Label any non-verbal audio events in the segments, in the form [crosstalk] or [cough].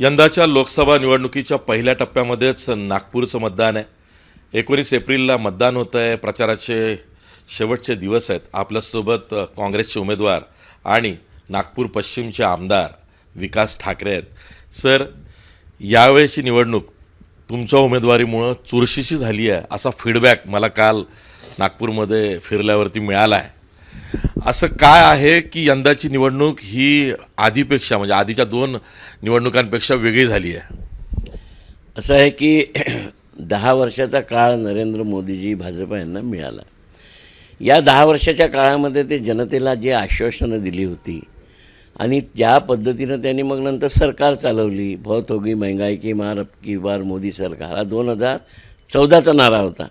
यंदाच्या लोकसभा निवडणुकीच्या पहिल्या टप्प्यामध्येच नागपूरचं मतदान आहे. एकोणीस एप्रिलला मतदान होतं आहे. प्रचाराचे शेवटचे दिवस आहेत. आपल्यासोबत काँग्रेसचे उमेदवार आणि नागपूर पश्चिमचे आमदार विकास ठाकरे आहेत. सर यावेळेची निवडणूक तुमच्या उमेदवारीमुळं चुरशीची झाली आहे असा फीडबॅक मला काल नागपूरमध्ये फिरल्यावरती मिळाला आहे. असं काय आहे की यंदाची निवडणूक ही आधीपेक्षा म्हणजे आधीच्या दोन निवडणुकांपेक्षा वेगळी झाली आहे? असं आहे की [clears throat] दहा वर्षाचा काळ नरेंद्र मोदीजी भाजप यांना मिळाला. या दहा वर्षाच्या काळामध्ये ते जनतेला जे आश्वासनं दिली होती आणि त्या पद्धतीनं त्यांनी मग नंतर सरकार चालवली बहुत होगी महंगाई की मार की बार मोदी सरकार हा दोन हजार चौदाचा नारा होता.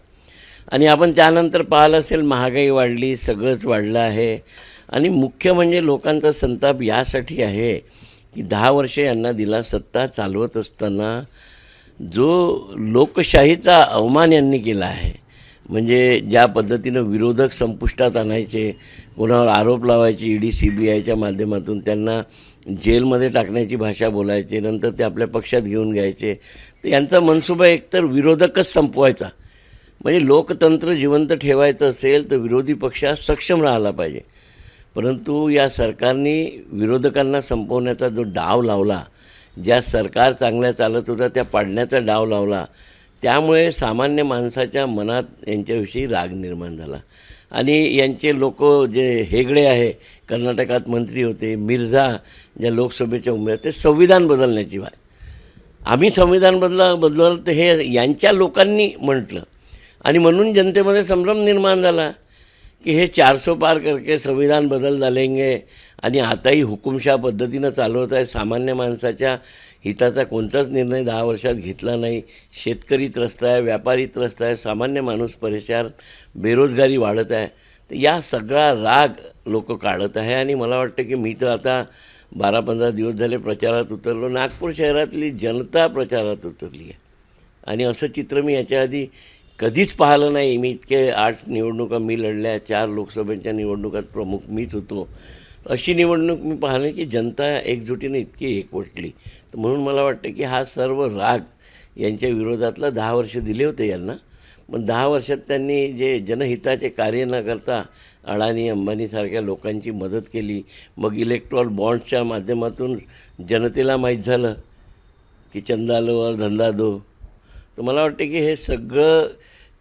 आणि आपण त्यानंतर पाहिलं असेल महागाई वाढली सगळंच वाढलं आहे. आणि मुख्य म्हणजे लोकांचा संताप यासाठी आहे की दहा वर्षे यांना दिला सत्ता चालवत असताना जो लोकशाहीचा अवमान यांनी केला आहे म्हणजे ज्या पद्धतीनं विरोधक संपुष्टात आणायचे कोणावर आरोप लावायचे ई डी सी बी आयच्या माध्यमातून त्यांना जेलमध्ये टाकण्याची भाषा बोलायचे नंतर ते आपल्या पक्षात घेऊन घ्यायचे तर यांचा मनसुबा एकतर विरोधकच संपवायचा. म्हणजे लोकतंत्र जिवंत ठेवायचं असेल तर विरोधी पक्षात सक्षम राहिला पाहिजे. परंतु या सरकारने विरोधकांना संपवण्याचा जो डाव लावला ज्या सरकार चांगल्या चालत होत्या त्या पाडण्याचा डाव लावला त्यामुळे सामान्य माणसाच्या मनात यांच्याविषयी राग निर्माण झाला. आणि यांचे लोक जे हेगडे आहे कर्नाटकात मंत्री होते मिर्झा ज्या लोकसभेच्या उमेदवार ते संविधान बदलण्याची वाय आम्ही संविधान बदला बदललं तर हे यांच्या लोकांनी म्हटलं. आणि म्हणून जनतेमध्ये संभ्रम निर्माण झाला की हे चारसो पार करके संविधान बदल झालेंगे आणि आताही हुकुमशाह पद्धतीनं चालवत आहे. सामान्य माणसाच्या हिताचा कोणताच निर्णय दहा वर्षात घेतला नाही. शेतकरी त्रस्त आहे व्यापारी त्रस्त आहे सामान्य माणूस परेशान बेरोजगारी वाढत आहे. तर या सगळा राग लोक काढत आहे आणि मला वाटतं की मी तर आता बारा पंधरा दिवस झाले प्रचारात उतरलो. नागपूर शहरातली जनता प्रचारात उतरली आहे. आणि असं चित्र मी याच्या आधी कधीच पाहिलं नाही. मी इतके आठ निवडणुका मी लढल्या चार लोकसभेच्या निवडणुकात प्रमुख मीच होतो. अशी निवडणूक मी पाहिली की जनता एकजुटीने इतकी एकवटली तर म्हणून मला वाटतं की हा सर्व राग यांच्या विरोधातला दहा वर्ष दिले होते यांना. पण दहा वर्षात त्यांनी जे जनहिताचे कार्य न करता अडाणी अंबानीसारख्या लोकांची मदत केली. मग इलेक्ट्रॉल बॉन्ड्सच्या माध्यमातून जनतेला माहीत झालं की चंदा लो और धंदा दो तर मला वाटते की हे सगळं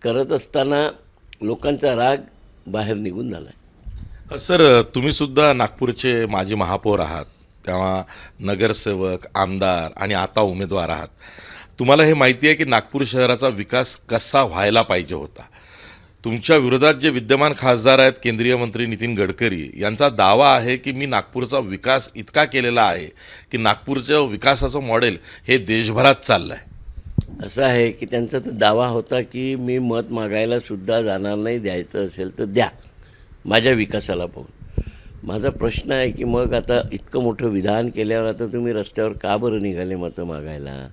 करत असताना लोकांचा राग बाहेर निघून झाला आहे सर तुम्हीसुद्धा नागपूरचे माजी महापौर आहात तेव्हा नगरसेवक आमदार आणि आता उमेदवार आहात. तुम्हाला हे माहिती आहे की नागपूर शहराचा विकास कसा व्हायला पाहिजे होता? तुमच्या विरोधात जे विद्यमान खासदार आहेत केंद्रीय मंत्री नितीन गडकरी यांचा दावा आहे की मी नागपूरचा विकास इतका केलेला आहे की नागपूरच्या विकासाचं मॉडेल हे देशभरात चाललं आहे असं आहे की त्यांचा तर दावा होता की मी मत मागायला सुद्धा जाणार नाही द्यायचं असेल तर द्या माझ्या विकासाला पाहून. माझा प्रश्न आहे की मग आता इतकं मोठं विधान केल्यावर आता तुम्ही रस्त्यावर का बरं निघाले मतं मागायला?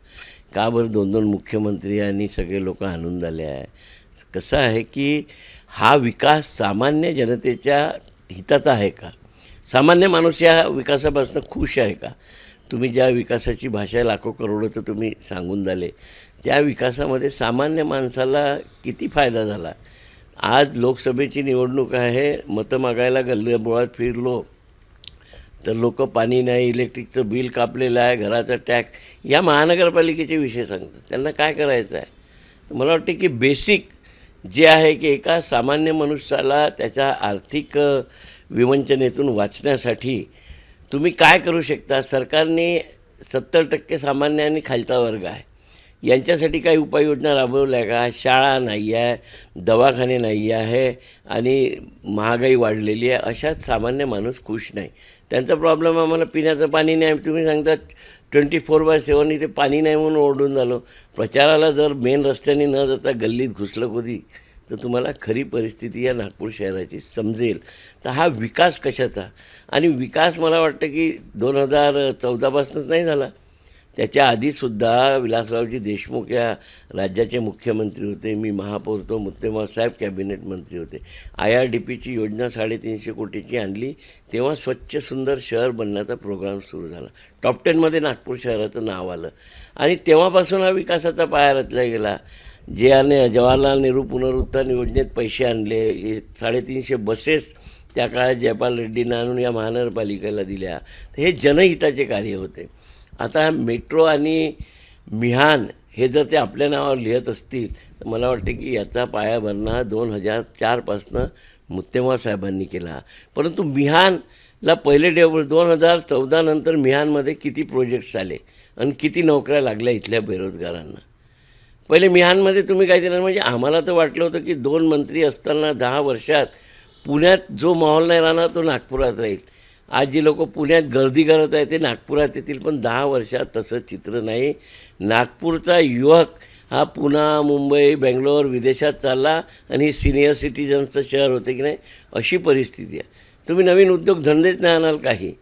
का बरं दोन दोन मुख्यमंत्री आणि सगळे लोक आणून झाले आहे? कसं आहे की हा विकास सामान्य जनतेच्या हिताचा आहे का? सामान्य माणूस या विकासापासून खुश आहे का? तुम्ही ज्या विकासाची भाषा लाखो करोडचं तुम्ही सांगून झाले. त्या विकासामध्ये सामान्य माणसाला किती फायदा झाला? आज लोकसभेची निवडणूक आहे मतं मागायला गल्लीबोळात फिरलो तर लोक पाणी नाही इलेक्ट्रिकचं बिल कापलेलं आहे घराचा टॅक्स. या महानगरपालिकेचे विषय सांगतात त्यांना काय करायचं आहे? मला वाटते की बेसिक जे आहे की एका सामान्य मनुष्याला त्याच्या आर्थिक विवंचनेतून वाचण्यासाठी तुम्ही काय करू शकता? सरकारने सत्तर टक्के सामान्य आणि खालचा वर्ग आहे. यांच्यासाठी काही उपाययोजना राबवल्या का? शाळा नाही आहे दवाखाने नाही आहे आणि महागाई वाढलेली आहे. अशात सामान्य माणूस खुश नाही. त्यांचा प्रॉब्लेम आम्हाला पिण्याचं पाणी नाही. तुम्ही सांगता ट्वेंटी फोर बाय सेवन इथे पाणी नाही म्हणून ओरडून झालो. प्रचाराला जर मेन रस्त्याने न जाता गल्लीत घुसलं कधी तर तुम्हाला खरी परिस्थिती या नागपूर शहराची समजेल. तर हा विकास कशाचा? आणि विकास मला वाटतं की दोन हजार चौदापासूनच नाही झाला. त्याच्या आधीसुद्धा विलासरावजी देशमुख या राज्याचे मुख्यमंत्री होते. मी महापौर तो मुत्तेमवार साहेब कॅबिनेट मंत्री होते. आय आर डी पीची योजना साडेतीनशे कोटीची आणली. तेव्हा स्वच्छ सुंदर शहर बनण्याचा प्रोग्राम सुरू झाला. टॉप टेनमध्ये नागपूर शहराचं नाव आलं. आणि तेव्हापासून हा विकासाचा पाया रचला गेला. जे आने जवाहरलाल नेहरू पुनरुत्थान योजनेत पैसे आणले. हे साडेतीनशे बसेस त्या काळात जयपाल रेड्डींना आणून या महानगरपालिकेला दिल्या. तर हे जनहिताचे कार्य होते. आता मेट्रो आणि मिहान हे जर ते आपल्या नावावर लिहित असतील तर मला वाटते की याचा पाया भरणा दोन हजार चारपासनं मुत्तेमा साहेबांनी केला. परंतु मिहानला पहिले डेव्हल दोन हजार चौदानंतर मिहानमध्ये किती प्रोजेक्ट्स आले? आणि किती नोकऱ्या लागल्या इथल्या बेरोजगारांना? पहिले मिहानमध्ये तुम्ही काय दिलं म्हणजे आम्हाला तर वाटलं होतं की दोन मंत्री असताना दहा वर्षात पुण्यात जो माहोल नाही राहणार तो नागपुरात राहील. आज जी लोक पुण्यात गर्दी करत आहे ते नागपुरात येतील पण दहा वर्षात तसं चित्र नाही. नागपूरचा युवक हा पुणा मुंबई बेंगलोर विदेशात चालला आणि सिनियर सिटीजन्सचं शहर होते की नाही अशी परिस्थिती आहे. तुम्ही नवीन उद्योगधंदेच नाही आणाल काही.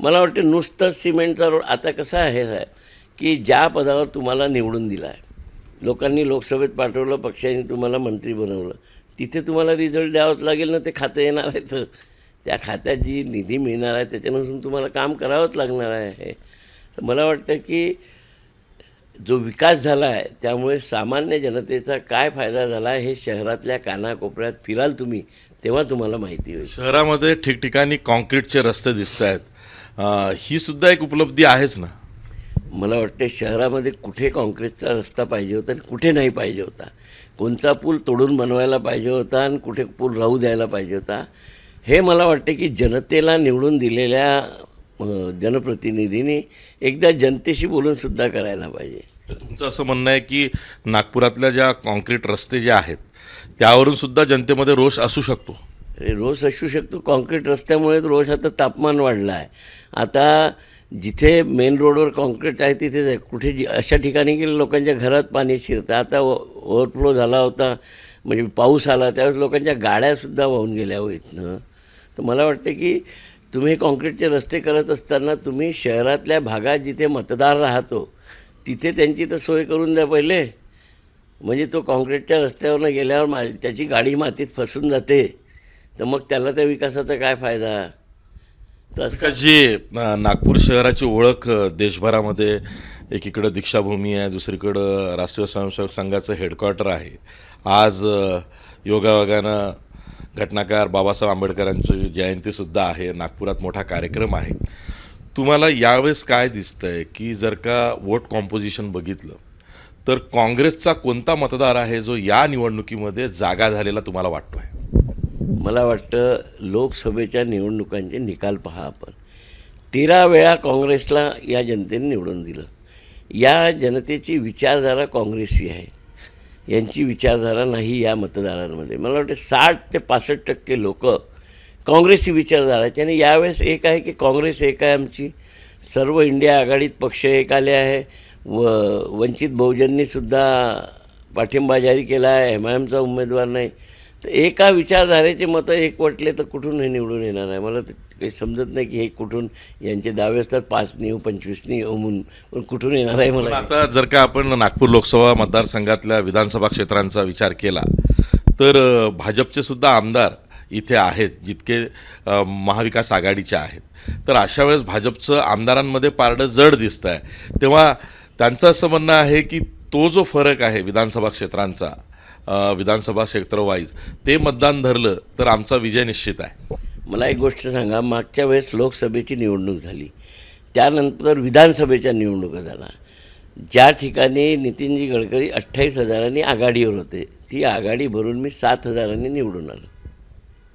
मला वाटतं नुसतं सिमेंटचा रोड आता कसा आहे साहेब की ज्या पदावर तुम्हाला निवडून दिला आहे. लोकांनी लोकसभेत पाठवलं पक्षाने तुम्हाला मंत्री बनवलं. तिथे तुम्हाला रिझल्ट द्यावाच लागेल ना ते खातं येणार आहे तर. त्या खात्यात जी निधी मिळणार आहे त्याच्यानुसार तुम्हाला काम करावंच लागणार आहे. तर मला वाटतं की जो विकास झाला आहे त्यामुळे सामान्य जनतेचा काय फायदा झाला आहे हे शहरातल्या कानाकोपऱ्यात फिराल तुम्ही तेव्हा तुम्हाला माहिती होईल. शहरामध्ये ठिकठिकाणी कॉन्क्रीटचे रस्ते दिसत आहेत ही सुद्धा एक उपलब्धी आहेच ना? मला वाटते शहरामध्ये कुठे काँक्रीटचा रस्ता पाहिजे होता आणि कुठे नाही पाहिजे होता? कोणचा पूल तोडून बनवायला पाहिजे होता आणि कुठे पूल राहू द्यायला पाहिजे होता? हे मला वाटते की जनतेला निवडून दिलेल्या जनप्रतिनिधींनी एकदा जनतेशी बोलून सुद्धा करायला पाहिजे. तुमचं असं म्हणणं आहे की नागपुरातल्या ज्या कॉन्क्रीट रस्ते जे आहेत त्यावरून सुद्धा जनतेमध्ये रोष असू शकतो? रोज असू शकतो. कॉन्क्रीट रस्त्यामुळे रोज आता तापमान वाढलं आहे. आता जिथे मेन रोडवर कॉन्क्रीट आहे तिथेच आहे कुठे जी अशा ठिकाणी की लोकांच्या घरात पाणी शिरतं. आता ओव्हरफ्लो झाला होता म्हणजे पाऊस आला त्यावेळेस लोकांच्या गाड्यासुद्धा वाहून गेल्या हो इथनं. तर मला वाटतं की तुम्ही कॉन्क्रीटचे रस्ते करत असताना तुम्ही शहरातल्या भागात जिथे मतदार राहतो तिथे त्यांची तर सोय करून द्या पहिले. म्हणजे तो कॉन्क्रीटच्या रस्त्यावरनं गेल्यावर मा त्याची गाडी मातीत फसून जाते. तर मग त्याला त्या विकासाचा काय फायदा? का जी नागपूर शहराची ओळख देशभरामध्ये एकीकडं दीक्षाभूमी आहे दुसरीकडं राष्ट्रीय स्वयंसेवक संघाचं हेडक्वार्टर आहे. आज योगायोगानं घटनाकार बाबासाहेब आंबेडकरांची जयंतीसुद्धा आहे नागपुरात मोठा कार्यक्रम आहे. तुम्हाला यावेळेस काय दिसतं आहे की जर का वोट कॉम्पोजिशन बघितलं तर काँग्रेसचा कोणता मतदार आहे जो या निवडणुकीमध्ये जागा झालेला तुम्हाला वाटतो आहे मला वाटतं लोकसभेच्या निवडणुकांचे निकाल पहा आपण. तेरा वेळा काँग्रेसला या जनतेने निवडून दिलं. या जनतेची विचारधारा काँग्रेसी आहे. यांची विचारधारा नाही या मतदारांमध्ये. मला वाटतं साठ ते पासष्ट टक्के लोक काँग्रेसी विचारधारा आहे. त्याने यावेळेस एक आहे की काँग्रेस एक आहे आमची. सर्व इंडिया आघाडीत पक्ष एक आले आहे. व वंचित बहुजननीसुद्धा पाठिंबा जारी केला आहे. एम आय एमचा उमेदवार नाही. तर एका विचारधारेचे मतं एकवटले तर कुठून हे निवडून येणार आहे मला काही समजत नाही की हे कुठून यांचे दावे असतात पाच नेऊ पंचवीस नेऊ म्हणून पण कुठून येणार आहे मला? आता जर का आपण नागपूर लोकसभा मतदारसंघातल्या विधानसभा क्षेत्रांचा विचार केला तर भाजपचे सुद्धा आमदार इथे आहेत जितके महाविकास आघाडीचे आहेत. तर अशा वेळेस भाजपचं आमदारांमध्ये पारडं जड दिसतं आहे तेव्हा त्यांचं असं म्हणणं आहे की तो जो फरक आहे विधानसभा क्षेत्रांचा विधानसभा क्षेत्र वाईज ते मतदान धरलं तर आमचा विजय निश्चित आहे. मला एक गोष्ट सांगा मागच्या वेळेस लोकसभेची निवडणूक झाली. त्यानंतर विधानसभेच्या निवडणुका झाला ज्या ठिकाणी नितीनजी गडकरी अठ्ठावीस हजारांनी आघाडीवर होते ती आघाडी भरून मी सात हजारांनी निवडून आलो.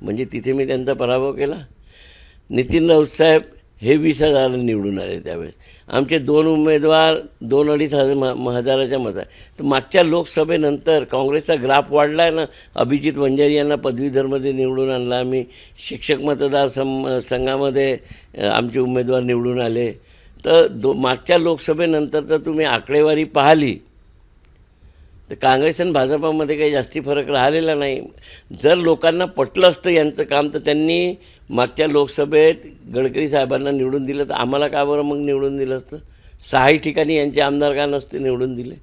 म्हणजे तिथे मी त्यांचा पराभव केला. नितीन राऊत साहेब हे वीस हजार निवडून आले त्यावेळेस. आमचे दोन उमेदवार दोन अडीच हजार म हजाराच्या मत आहे. तर मागच्या लोकसभेनंतर काँग्रेसचा ग्राफ वाढला आहे ना. अभिजित वंजारी यांना पदवीधरमध्ये निवडून आणला आम्ही. शिक्षक मतदार सं संघामध्ये आमचे उमेदवार निवडून आले. तर दो मागच्या लोकसभेनंतर तर तुम्ही आकडेवारी पाहिली. तर काँग्रेस आणि भाजपामध्ये काही जास्ती फरक राहिलेला नाही. जर लोकांना पटलं असतं यांचं काम तर त्यांनी मागच्या लोकसभेत गडकरी साहेबांना निवडून दिलं तर आम्हाला का बरं मग निवडून दिलं असतं? सहाही ठिकाणी यांचे आमदार का नसते निवडून दिले?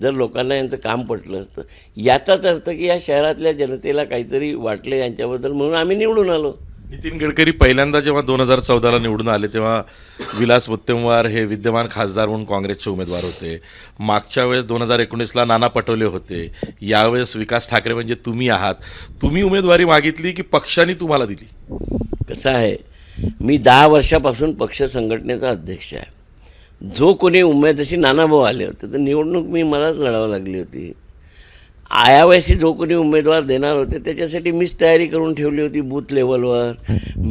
जर लोकांना यांचं काम पटलं असतं. याचाच अर्थ की या शहरातल्या जनतेला काहीतरी वाटलं यांच्याबद्दल म्हणून आम्ही निवडून आलो. नितीन गडकरी पहिल्यांदा जेव्हा दोन हजार चौदाला निवडून आले तेव्हा विलास मुत्तेमवार हे विद्यमान खासदार म्हणून काँग्रेसचे उमेदवार होते. मागच्या वेळेस दोन हजार एकोणीसला नाना पटोले होते. यावेळेस विकास ठाकरे म्हणजे तुम्ही आहात. तुम्ही उमेदवारी मागितली की पक्षाने तुम्हाला दिली? कसं आहे मी दहा वर्षापासून पक्ष संघटनेचा अध्यक्ष आहे. जो कोणी उमेद जशी नानाभाऊ आले होते तर निवडणूक मी मलाच लढावं लागली होती. आयावयाशी जो कोणी उमेदवार देणार होते त्याच्यासाठी मीच तयारी करून ठेवली होती बूथ लेवलवर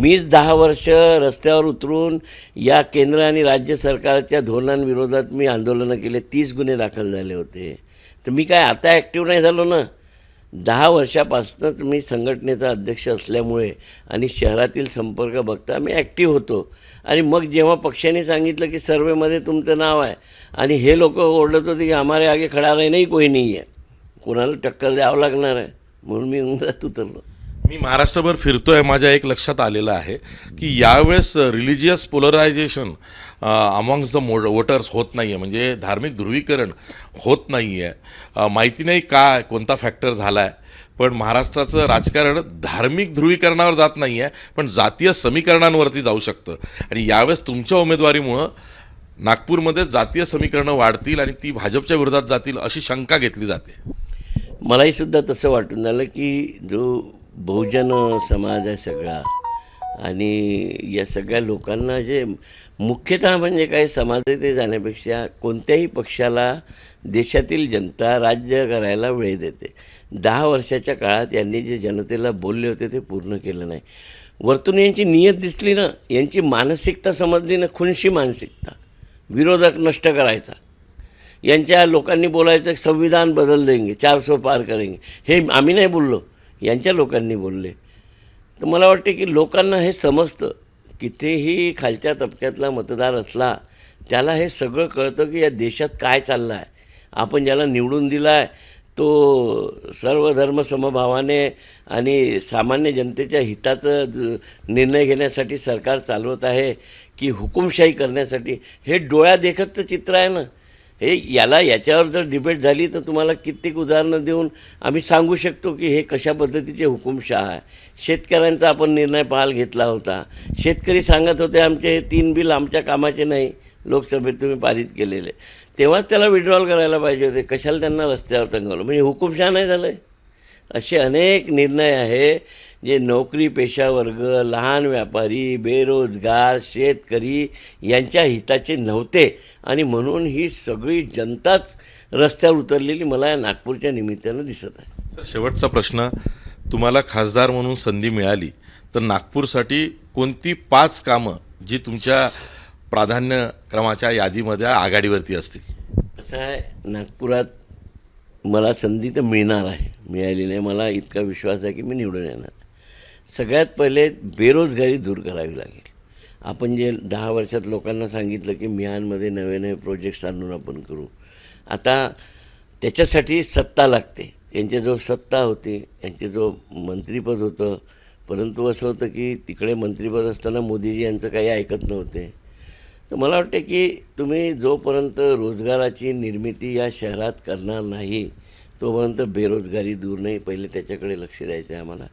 मीच दहा वर्ष रस्त्यावर उतरून या केंद्र आणि राज्य सरकारच्या धोरणांविरोधात मी आंदोलनं केले तीस गुन्हे दाखल झाले होते. तर मी काय आता ॲक्टिव्ह नाही झालो ना? दहा वर्षापासूनच मी संघटनेचा अध्यक्ष असल्यामुळे आणि शहरातील संपर्क बघता मी ॲक्टिव्ह होतो. आणि मग जेव्हा पक्षाने सांगितलं की सर्वेमध्ये तुमचं नाव आहे आणि हे लोक ओरडत होते की आम्हाला आगे खडा नाही कोई नाही आहे. कोणाला टक्कर द्यावं लागणार आहे? म्हणून मी उमरात उतरलो. मी महाराष्ट्रभर फिरतोय माझ्या एक लक्षात आलेलं आहे की यावेळेस रिलिजियस पोलरायझेशन अमॉंग्स द मो वोटर्स होत नाही आहे म्हणजे धार्मिक ध्रुवीकरण होत नाही आहे माहिती नाही का कोणता फॅक्टर झाला आहे पण महाराष्ट्राचं राजकारण धार्मिक ध्रुवीकरणावर जात नाही आहे पण जातीय समीकरणांवरती जाऊ शकतं. आणि यावेळेस तुमच्या उमेदवारीमुळं नागपूरमध्ये जातीय समीकरणं वाढतील आणि ती भाजपच्या विरोधात जातील अशी शंका घेतली जाते. मलाही सुद्धा तसं वाटून झालं की जो बहुजन समाज आहे सगळा आणि या सगळ्या लोकांना जे मुख्यतः म्हणजे काय समाजात जाण्यापेक्षा कोणत्याही पक्षाला देशातील जनता राज्य करायला वेळ देते. दहा वर्षाच्या काळात यांनी जे जनतेला बोलले होते ते पूर्ण केलं नाही. वरतून यांची नियत दिसली ना यांची मानसिकता समजली ना खुनशी मानसिकता विरोधक नष्ट करायचा. यांच्या लोकांनी बोलायचं संविधान बदल देंगे चार सो पार करेंगे. हे आम्ही नाही बोललो यांच्या लोकांनी बोलले. तर मला वाटते की लोकांना हे समजतं. कितीही खालच्या तबक्यातला मतदार असला त्याला हे सगळं कळतं की या देशात काय चाललं आहे आपण ज्याला निवडून दिला आहे तो सर्व धर्म समभावाने आणि सामान्य जनतेच्या हिताचं ज- निर्णय घेण्यासाठी सरकार चालवत आहे की हुकुमशाही करण्यासाठी. हे डोळ्या देखतचं चित्र आहे ना. हे याला याच्यावर जर डिबेट झाली तर तुम्हाला कित्येक उदाहरणं देऊन आम्ही सांगू शकतो की हे कशा पद्धतीचे हुकुमशाह आहे. शेतकऱ्यांचा आपण निर्णय पाहाल घेतला होता. शेतकरी सांगत होते आमचे हे तीन बिल आमच्या कामाचे नाही लोकसभेत तुम्ही पारित केलेले. तेव्हाच त्याला विड्रॉल करायला पाहिजे होते. कशाला त्यांना रस्त्यावर तंगवलं? म्हणजे हुकुमशाह नाही झालं आहे असे अनेक निर्णय आहे जे नोकरी पेशा वर्ग लहान व्यापारी बेरोजगार शेतकरी यांच्या हिताचे नव्हते. आणि म्हणून ही सगळी जनताच रस्त्यावर उतरलेली मला या नागपूरच्या निमित्तानं दिसत आहे. सर शेवटचा प्रश्न. तुम्हाला खासदार म्हणून संधी मिळाली तर नागपूरसाठी कोणती पाच कामं जी तुमच्या प्राधान्यक्रमाच्या यादीमध्ये आघाडीवरती असतील? कसं आहे नागपुरात मला संधी तर मिळणार आहे. मिळाली नाही. मला इतका विश्वास आहे की मी निवडून येणार. सगळ्यात पहिले बेरोजगारी दूर करावी लागेल. आपण जे दहा वर्षात लोकांना सांगितलं की मिहानमध्ये नवे नवे प्रोजेक्ट्स आणून आपण करू. आता त्याच्यासाठी सत्ता लागते. यांच्याजवळ सत्ता होती जो मंत्रीपद होतं परंतु असं होतं की तिकडे मंत्रीपद असताना मोदीजी यांचं काही ऐकत नव्हते. तर मला वाटतं की तुम्ही जोपर्यंत रोजगाराची निर्मिती या शहरात करणार नाही तोपर्यंत बेरोजगारी दूर नाही. पहिले त्याच्याकडे लक्ष द्यायचं आहे आम्हाला.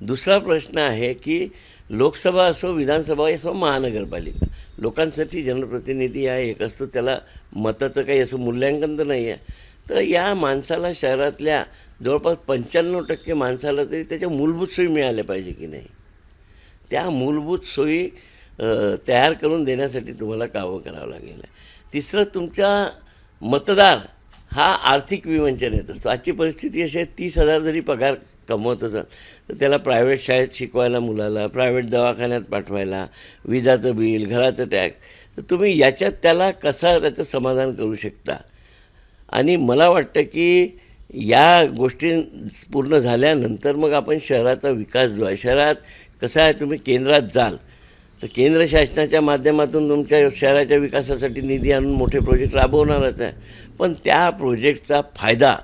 दुसरा प्रश्न आहे की लोकसभा असो विधानसभा असो महानगरपालिका. लोकांसाठी जनप्रतिनिधी आहे एक असतो त्याला मताचं काही असं मूल्यांकन तर नाही आहे. तर या माणसाला शहरातल्या जवळपास पंच्याण्णव टक्के माणसाला तरी त्याच्या मूलभूत सोयी मिळाल्या पाहिजे की नाही? त्या मूलभूत सोयी तयार करून देण्यासाठी तुम्हाला कामं करावं लागेल. तिसरं तुमच्या मतदार हा आर्थिक विवंचन येत असतो आजची परिस्थिती अशी आहे तीस हजार जरी पगार कमवत असाल तर त्याला प्रायव्हेट शाळेत शिकवायला मुलाला प्रायव्हेट दवाखान्यात पाठवायला विजाचं बिल घराचं टॅक्स तर तुम्ही याच्यात त्याला कसा त्याचं समाधान करू शकता? आणि मला वाटतं की या गोष्टी पूर्ण झाल्यानंतर मग आपण शहराचा विकास जो आहे शहरात कसं आहे तुम्ही केंद्रात जाल तर केंद्र शासनाच्या माध्यमातून तुमच्या शहराच्या विकासासाठी निधी आणून मोठे प्रोजेक्ट राबवणारच आहे. पण त्या प्रोजेक्टचा फायदा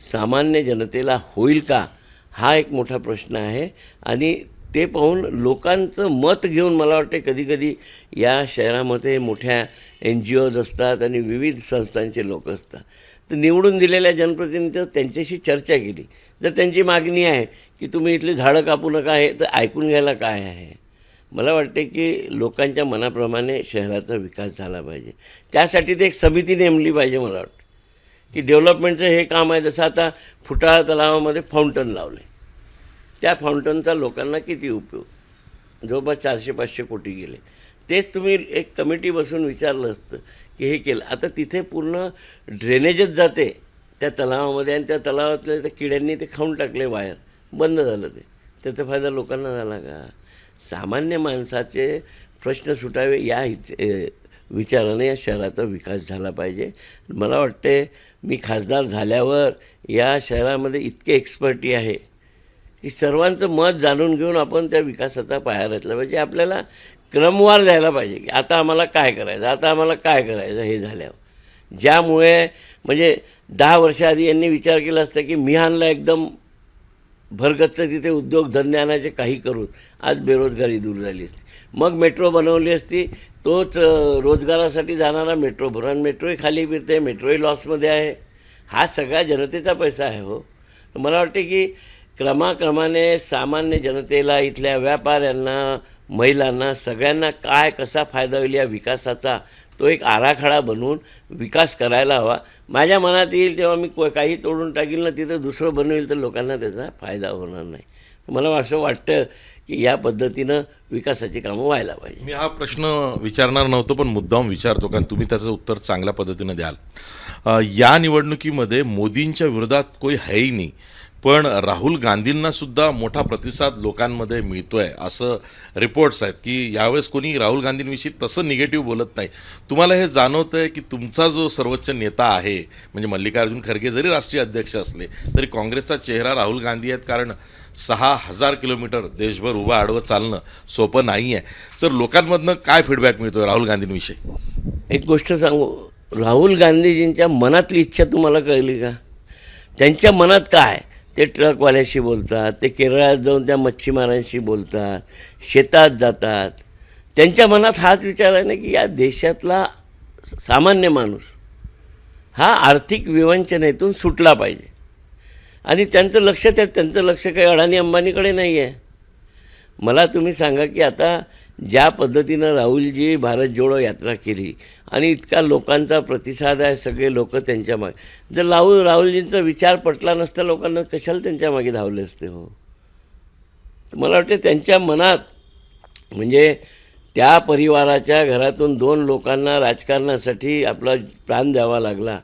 सामान्य जनतेला होईल का? हा एक मोठा प्रश्न आहे. आणि ते पाहून लोकांचं मत घेऊन मला वाटते कधीकधी या शहरामध्ये मोठ्या एन जी ओज असतात आणि विविध संस्थांचे लोक असतात. तर निवडून दिलेल्या जनप्रतिनिधी त्यांच्याशी चर्चा केली. जर त्यांची मागणी आहे की तुम्ही इथली झाडं कापू नका आहे तर ऐकून घ्यायला काय आहे? मला वाटते की लोकांच्या मनाप्रमाणे शहराचा विकास झाला पाहिजे. त्यासाठी ते एक समिती नेमली पाहिजे मला वाटतं. की डेव्हलपमेंटचं हे काम आहे जसं आता फुटाळा तलावामध्ये फाउंटन लावले त्या फाउंटनचा लोकांना किती उपयोग? जवळपास चारशे पाचशे कोटी गेले. तेच तुम्ही एक कमिटी बसून विचारलं असतं की हे केलं. आता तिथे पूर्ण ड्रेनेजच जाते त्या तलावामध्ये आणि त्या तलावातल्या त्या किड्यांनी ते खाऊन टाकले वायर बंद झालं ते. त्याचा फायदा लोकांना झाला का? सामान्य माणसाचे प्रश्न सुटावे या हि विचाराने या शहराचा विकास झाला पाहिजे. मला वाटते मी खासदार झाल्यावर या शहरामध्ये इतके एक्सपर्टी आहे की सर्वांचं मत जाणून घेऊन आपण त्या विकासाचा पाया रचला पाहिजे. आपल्याला क्रमवार द्यायला पाहिजे की आता आम्हाला काय करायचं आता आम्हाला काय करायचं हे झाल्यावर. ज्यामुळे म्हणजे दहा वर्षाआधी यांनी विचार केला असता की मिहानला एकदम भरगच्च तिथे उद्योगधंदे आणायचे काही करून. आज बेरोजगारी दूर झाली असती. मग मेट्रो बनवली असती. तोच रोजगारासाठी जाणारा मेट्रो. भरून मेट्रोही खाली फिरते मेट्रोही लॉसमध्ये आहे. हा सगळा जनतेचा पैसा आहे हो. तर मला वाटते की क्रमाक्रमाने सामान्य जनतेला इथल्या व्यापाऱ्यांना महिलांना सगळ्यांना काय कसा फायदा होईल या विकासाचा तो एक आराखडा बनवून विकास करायला हवा. माझ्या मनात येईल तेव्हा मी को- काही तोडून टाकील ना तिथं दुसरं बनवेल तर लोकांना त्याचा फायदा होणार नाही. मला असं वाटतं की या पद्धतीनं विकासाची कामं व्हायला पाहिजे. मी हा प्रश्न विचारणार नव्हतो पण मुद्दाम विचारतो कारण तुम्ही त्याचं उत्तर चांगल्या पद्धतीनं द्याल. या निवडणुकीमध्ये मोदींच्या विरोधात कोणी हैही नाही. पण राहुल गांधींना सुद्धा मोठा प्रतिसाद लोकांमध्ये मिळतो आहे असं रिपोर्ट्स आहेत की यावेळेस कोणी राहुल गांधींविषयी तसं निगेटिव्ह बोलत नाही. तुम्हाला हे जाणवतं आहे की तुमचा जो सर्वोच्च नेता आहे म्हणजे मल्लिकार्जुन खरगे जरी राष्ट्रीय अध्यक्ष असले तरी काँग्रेसचा चेहरा राहुल गांधी आहेत कारण सहा हजार किलोमीटर देशभर उभं आडवं चालणं सोपं नाही आहे तर लोकांमधनं काय फीडबॅक मिळतो राहुल गांधींविषयी? एक गोष्ट सांगू. राहुल गांधीजींच्या मनातली इच्छा तुम्हाला कळली का? त्यांच्या मनात काय? ते ट्रकवाल्याशी बोलतात ते केरळात जाऊन त्या मच्छीमारांशी बोलतात शेतात जातात. त्यांच्या मनात हाच विचार आहे ना की या देशातला सामान्य माणूस हा आर्थिक विवंचनेतून सुटला पाहिजे. आणि त्यांचं लक्ष त्यात त्यांचं लक्ष काही अडाणी अंबानीकडे नाही आहे. मला तुम्ही सांगा की आता ज्या पद्धतीनं राहुलजी भारत जोडो यात्रा केली आणि इतका लोकांचा प्रतिसाद आहे सगळे लोक त्यांच्या मागे. जर राहुल राहुलजींचा विचार पटला नसता लोकांना कशाला त्यांच्या मागे धावले असते हो? मला वाटते त्यांच्या मनात म्हणजे त्या परिवाराच्या घरातून दोन लोकांना राजकारणासाठी आपला प्राण द्यावा लागला.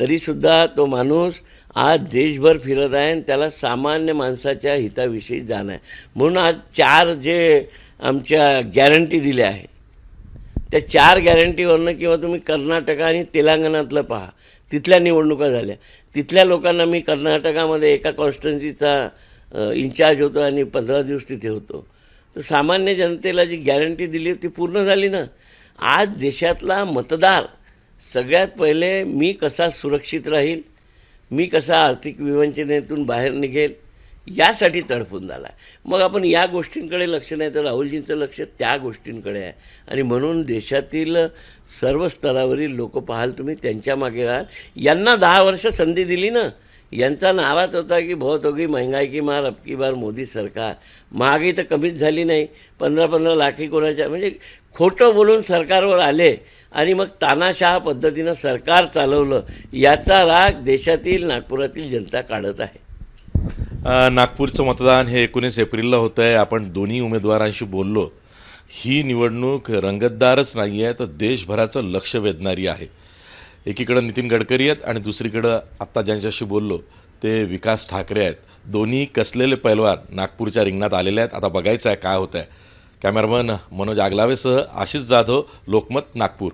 तरीसुद्धा तो माणूस आज देशभर फिरत आहे आणि त्याला सामान्य माणसाच्या हिताविषयी जाण आहे. म्हणून आज चार जे आमच्या गॅरंटी दिल्या आहे त्या चार गॅरंटीवरनं किंवा तुम्ही कर्नाटक आणि तेलंगणातलं पहा. तिथल्या निवडणुका झाल्या. तिथल्या लोकांना मी कर्नाटकामध्ये एका कॉन्स्टन्सीचा इन्चार्ज होतो आणि पंधरा दिवस तिथे होतो. तर सामान्य जनतेला जी गॅरंटी दिली ती पूर्ण झाली ना. आज देशातला मतदार सगळ्यात पहिले मी कसा सुरक्षित राहील मी कसा आर्थिक विवंचनेतून बाहेर निघेल यासाठी तडफून झाला आहे मग आपण या गोष्टींकडे लक्ष नाही तर राहुलजींचं लक्ष त्या गोष्टींकडे आहे. आणि म्हणून देशातील सर्व स्तरावरील लोक पाहाल तुम्ही त्यांच्या मागे राहाल. यांना दहा वर्ष संधी दिली ना. यांचा नाराज होता की बहुत होगी महंगाई की मार अबकी बार मोदी सरकार. महागाई तर कमीच झाली नाही. पंधरा पंधरा लाखी कोणाच्या म्हणजे खोटं बोलून सरकारवर आले. आणि मग तानाशाह पद्धतीनं सरकार चालवलं. याचा राग देशातील नागपुरातील जनता काढत आहे. नागपूरचं मतदान हे एकोणीस एप्रिलला होतं आहे आपण दोन्ही उमेदवारांशी बोललो. ही निवडणूक रंगतदारच नाही आहे तर देशभराचं लक्ष वेधणारी आहे. एकीकडं नितीन गडकरी आहेत आणि दुसरीकडं आत्ता ज्यांच्याशी बोललो ते विकास ठाकरे आहेत. दोन्ही कसलेले पैलवान नागपूरच्या रिंगणात आलेले आहेत. आता बघायचं आहे काय होतं आहे कॅमेरामन मनोज आगलावेसह आशिष जाधव लोकमत नागपूर.